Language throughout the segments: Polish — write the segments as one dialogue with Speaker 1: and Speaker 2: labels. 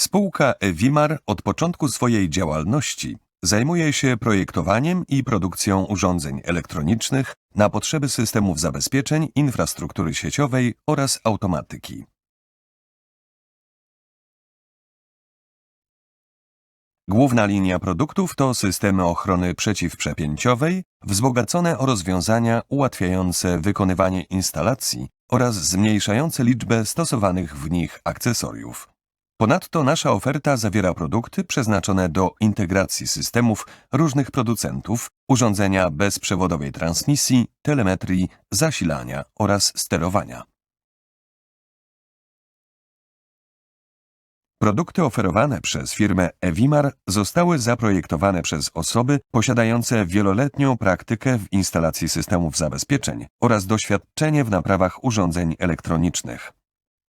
Speaker 1: Spółka Ewimar od początku swojej działalności zajmuje się projektowaniem i produkcją urządzeń elektronicznych na potrzeby systemów zabezpieczeń, infrastruktury sieciowej oraz automatyki. Główna linia produktów to systemy ochrony przeciwprzepięciowej, wzbogacone o rozwiązania ułatwiające wykonywanie instalacji oraz zmniejszające liczbę stosowanych w nich akcesoriów. Ponadto nasza oferta zawiera produkty przeznaczone do integracji systemów różnych producentów, urządzenia bezprzewodowej transmisji, telemetrii, zasilania oraz sterowania. Produkty oferowane przez firmę Ewimar zostały zaprojektowane przez osoby posiadające wieloletnią praktykę w instalacji systemów zabezpieczeń oraz doświadczenie w naprawach urządzeń elektronicznych.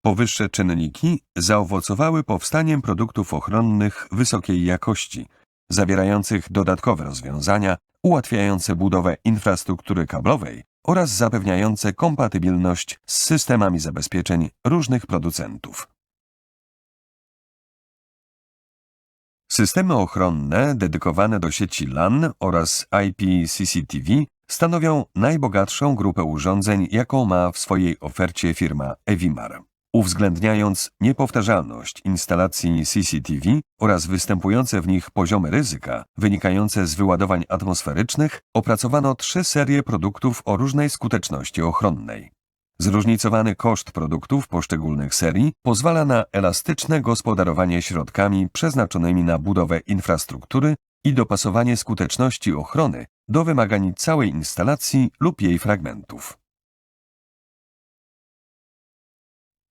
Speaker 1: Powyższe czynniki zaowocowały powstaniem produktów ochronnych wysokiej jakości, zawierających dodatkowe rozwiązania ułatwiające budowę infrastruktury kablowej oraz zapewniające kompatybilność z systemami zabezpieczeń różnych producentów. Systemy ochronne dedykowane do sieci LAN oraz IP-CCTV stanowią najbogatszą grupę urządzeń, jaką ma w swojej ofercie firma Evimar. Uwzględniając niepowtarzalność instalacji CCTV oraz występujące w nich poziomy ryzyka wynikające z wyładowań atmosferycznych, opracowano trzy serie produktów o różnej skuteczności ochronnej. Zróżnicowany koszt produktów poszczególnych serii pozwala na elastyczne gospodarowanie środkami przeznaczonymi na budowę infrastruktury i dopasowanie skuteczności ochrony do wymagań całej instalacji lub jej fragmentów.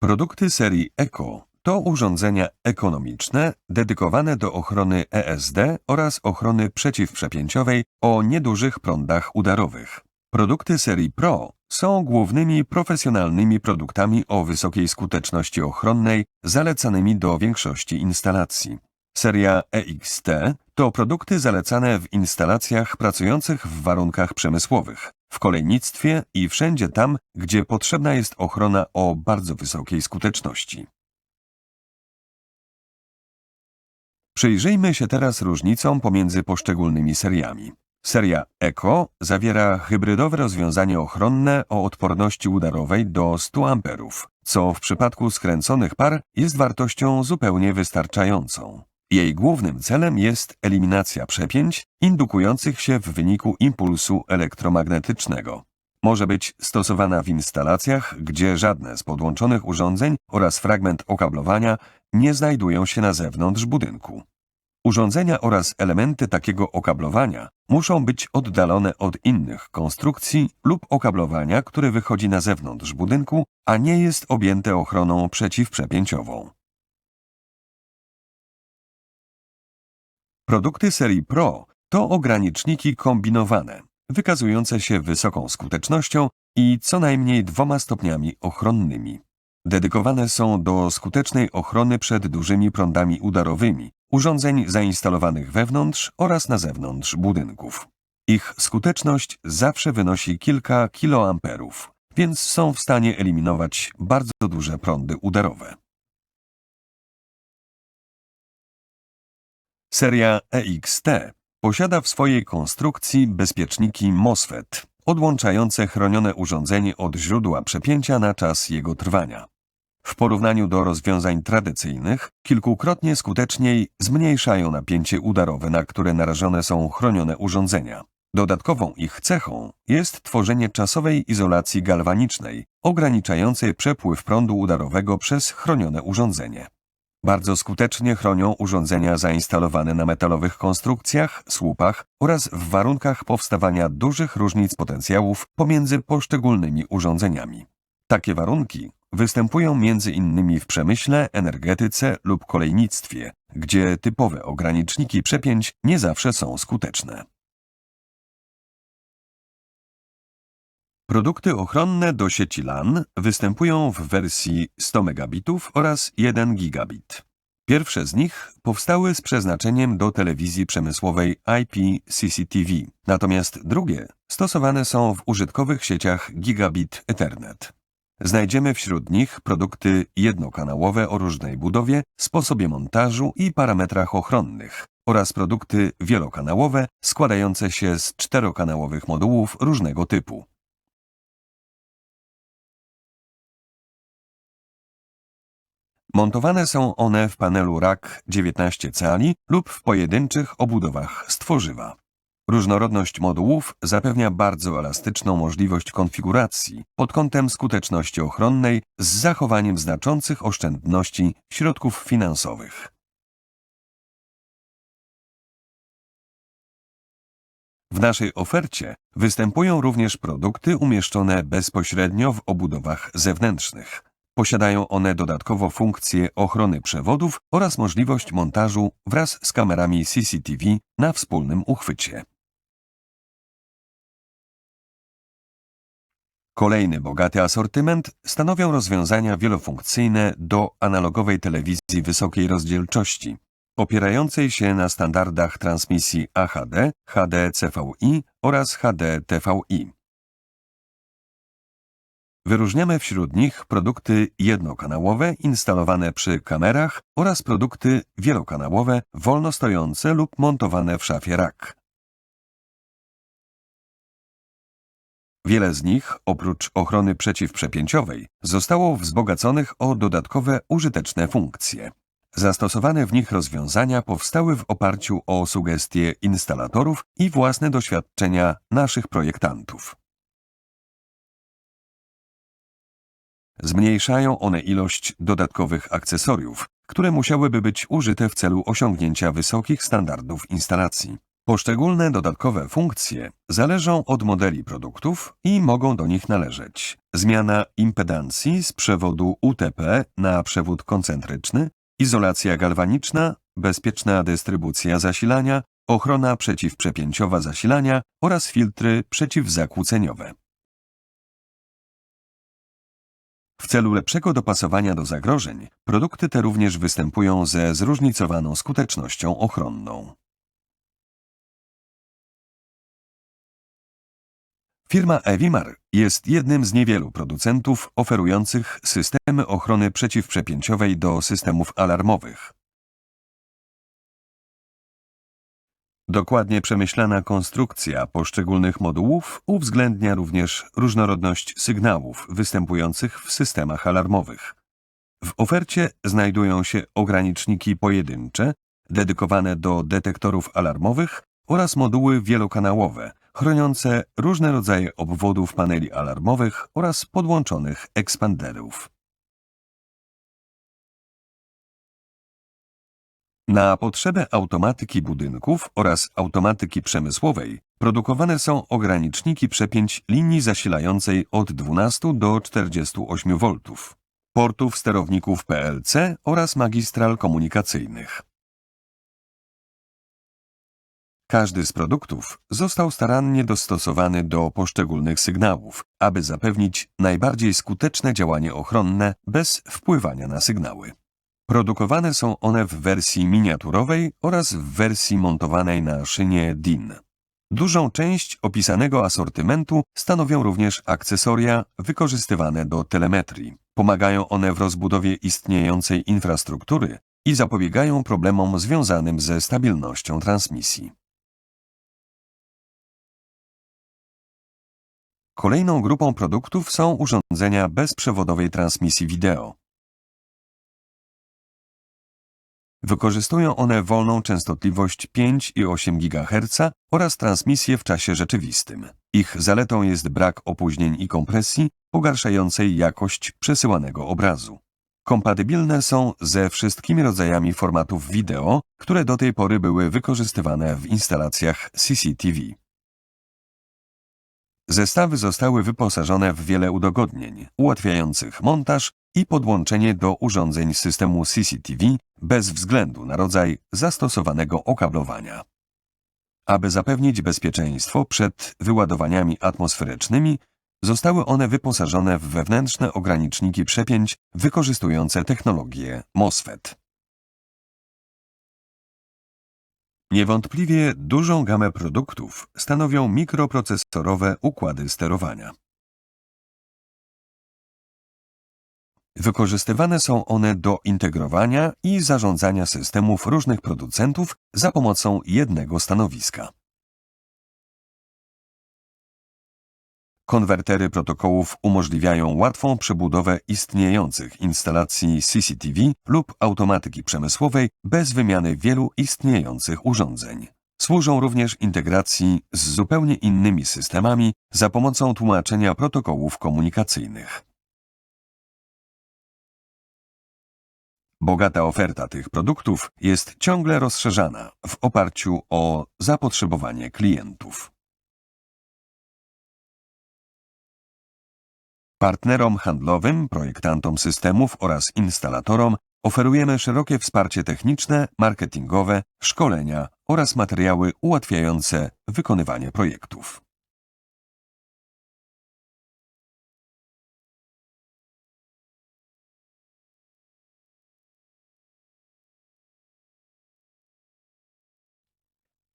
Speaker 1: Produkty serii ECO to urządzenia ekonomiczne dedykowane do ochrony ESD oraz ochrony przeciwprzepięciowej o niedużych prądach udarowych. Produkty serii Pro są głównymi profesjonalnymi produktami o wysokiej skuteczności ochronnej zalecanymi do większości instalacji. Seria EXT to produkty zalecane w instalacjach pracujących w warunkach przemysłowych, w kolejnictwie i wszędzie tam, gdzie potrzebna jest ochrona o bardzo wysokiej skuteczności. Przyjrzyjmy się teraz różnicom pomiędzy poszczególnymi seriami. Seria ECO zawiera hybrydowe rozwiązanie ochronne o odporności udarowej do 100 A, co w przypadku skręconych par jest wartością zupełnie wystarczającą. Jej głównym celem jest eliminacja przepięć indukujących się w wyniku impulsu elektromagnetycznego. Może być stosowana w instalacjach, gdzie żadne z podłączonych urządzeń oraz fragment okablowania nie znajdują się na zewnątrz budynku. Urządzenia oraz elementy takiego okablowania muszą być oddalone od innych konstrukcji lub okablowania, które wychodzi na zewnątrz budynku, a nie jest objęte ochroną przeciwprzepięciową. Produkty serii Pro to ograniczniki kombinowane, wykazujące się wysoką skutecznością i co najmniej dwoma stopniami ochronnymi. Dedykowane są do skutecznej ochrony przed dużymi prądami udarowymi, urządzeń zainstalowanych wewnątrz oraz na zewnątrz budynków. Ich skuteczność zawsze wynosi kilka kiloamperów, więc są w stanie eliminować bardzo duże prądy udarowe. Seria EXT posiada w swojej konstrukcji bezpieczniki MOSFET, odłączające chronione urządzenie od źródła przepięcia na czas jego trwania. W porównaniu do rozwiązań tradycyjnych, kilkukrotnie skuteczniej zmniejszają napięcie udarowe, na które narażone są chronione urządzenia. Dodatkową ich cechą jest tworzenie czasowej izolacji galwanicznej, ograniczającej przepływ prądu udarowego przez chronione urządzenie. Bardzo skutecznie chronią urządzenia zainstalowane na metalowych konstrukcjach, słupach oraz w warunkach powstawania dużych różnic potencjałów pomiędzy poszczególnymi urządzeniami. Takie warunki występują innymi w przemyśle, energetyce lub kolejnictwie, gdzie typowe ograniczniki przepięć nie zawsze są skuteczne. Produkty ochronne do sieci LAN występują w wersji 100 megabitów oraz 1 gigabit. Pierwsze z nich powstały z przeznaczeniem do telewizji przemysłowej IP-CCTV, natomiast drugie stosowane są w użytkowych sieciach gigabit Ethernet. Znajdziemy wśród nich produkty jednokanałowe o różnej budowie, sposobie montażu i parametrach ochronnych oraz produkty wielokanałowe składające się z czterokanałowych modułów różnego typu. Montowane są one w panelu rack 19 cali lub w pojedynczych obudowach z tworzywa. Różnorodność modułów zapewnia bardzo elastyczną możliwość konfiguracji pod kątem skuteczności ochronnej z zachowaniem znaczących oszczędności środków finansowych. W naszej ofercie występują również produkty umieszczone bezpośrednio w obudowach zewnętrznych. Posiadają one dodatkowo funkcję ochrony przewodów oraz możliwość montażu wraz z kamerami CCTV na wspólnym uchwycie. Kolejny bogaty asortyment stanowią rozwiązania wielofunkcyjne do analogowej telewizji wysokiej rozdzielczości, opierającej się na standardach transmisji AHD, HD-CVI oraz HD-TVI. Wyróżniamy wśród nich produkty jednokanałowe instalowane przy kamerach oraz produkty wielokanałowe wolno stojące lub montowane w szafie rack. Wiele z nich, oprócz ochrony przeciwprzepięciowej, zostało wzbogaconych o dodatkowe użyteczne funkcje. Zastosowane w nich rozwiązania powstały w oparciu o sugestie instalatorów i własne doświadczenia naszych projektantów. Zmniejszają one ilość dodatkowych akcesoriów, które musiałyby być użyte w celu osiągnięcia wysokich standardów instalacji. Poszczególne dodatkowe funkcje zależą od modeli produktów i mogą do nich należeć zmiana impedancji z przewodu UTP na przewód koncentryczny, izolacja galwaniczna, bezpieczna dystrybucja zasilania, ochrona przeciwprzepięciowa zasilania oraz filtry przeciwzakłóceniowe. W celu lepszego dopasowania do zagrożeń, produkty te również występują ze zróżnicowaną skutecznością ochronną. Firma Evimar jest jednym z niewielu producentów oferujących systemy ochrony przeciwprzepięciowej do systemów alarmowych. Dokładnie przemyślana konstrukcja poszczególnych modułów uwzględnia również różnorodność sygnałów występujących w systemach alarmowych. W ofercie znajdują się ograniczniki pojedyncze, dedykowane do detektorów alarmowych oraz moduły wielokanałowe, chroniące różne rodzaje obwodów paneli alarmowych oraz podłączonych ekspanderów. Na potrzebę automatyki budynków oraz automatyki przemysłowej produkowane są ograniczniki przepięć linii zasilającej od 12 do 48 V, portów sterowników PLC oraz magistral komunikacyjnych. Każdy z produktów został starannie dostosowany do poszczególnych sygnałów, aby zapewnić najbardziej skuteczne działanie ochronne bez wpływania na sygnały. Produkowane są one w wersji miniaturowej oraz w wersji montowanej na szynie DIN. Dużą część opisanego asortymentu stanowią również akcesoria wykorzystywane do telemetrii. Pomagają one w rozbudowie istniejącej infrastruktury i zapobiegają problemom związanym ze stabilnością transmisji. Kolejną grupą produktów są urządzenia bezprzewodowej transmisji wideo. Wykorzystują one wolną częstotliwość 5,8 GHz oraz transmisję w czasie rzeczywistym. Ich zaletą jest brak opóźnień i kompresji pogarszającej jakość przesyłanego obrazu. Kompatybilne są ze wszystkimi rodzajami formatów wideo, które do tej pory były wykorzystywane w instalacjach CCTV. Zestawy zostały wyposażone w wiele udogodnień, ułatwiających montaż i podłączenie do urządzeń systemu CCTV bez względu na rodzaj zastosowanego okablowania. Aby zapewnić bezpieczeństwo przed wyładowaniami atmosferycznymi, zostały one wyposażone w wewnętrzne ograniczniki przepięć wykorzystujące technologię MOSFET. Niewątpliwie dużą gamę produktów stanowią mikroprocesorowe układy sterowania. Wykorzystywane są one do integrowania i zarządzania systemów różnych producentów za pomocą jednego stanowiska. Konwertery protokołów umożliwiają łatwą przebudowę istniejących instalacji CCTV lub automatyki przemysłowej bez wymiany wielu istniejących urządzeń. Służą również integracji z zupełnie innymi systemami za pomocą tłumaczenia protokołów komunikacyjnych. Bogata oferta tych produktów jest ciągle rozszerzana w oparciu o zapotrzebowanie klientów. Partnerom handlowym, projektantom systemów oraz instalatorom oferujemy szerokie wsparcie techniczne, marketingowe, szkolenia oraz materiały ułatwiające wykonywanie projektów.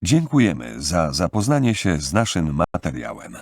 Speaker 1: Dziękujemy za zapoznanie się z naszym materiałem.